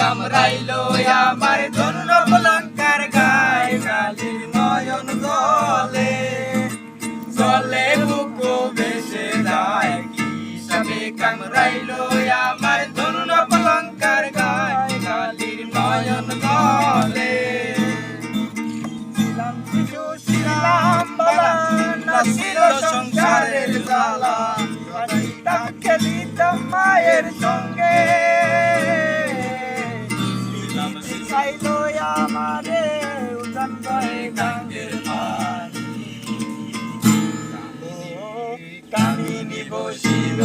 কামড়াইলো আমার ধন্য পলঙ্কার গায় কালির নয়ন জলে জলে বুক ভেসে যায় সবে কামড়াইলো আমার ধন্য পলঙ্কার গায় কালির নয়ন জলে। সঙ্গে চাইলো আমারে উদান গায়ে গাঙ্গের কামিনী বসিল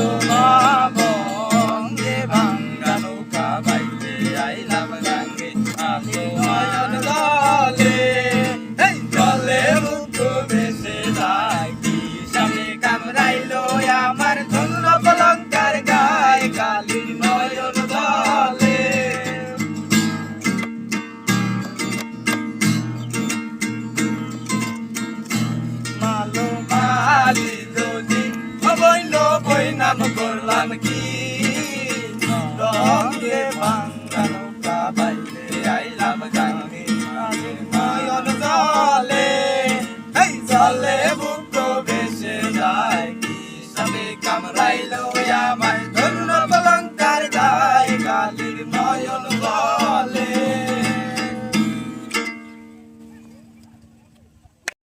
বঙ্গে ভাঙ্গা নৌকা বাইতে আইলাম গাঙ্গে। আলো নাম করলাম কি রঙে ভাঙ্গা নৌকা আইলাম গাঙ্গে নয়ন জলে এই জলে যায় কি সবে কামড়াইলো আমার Lord.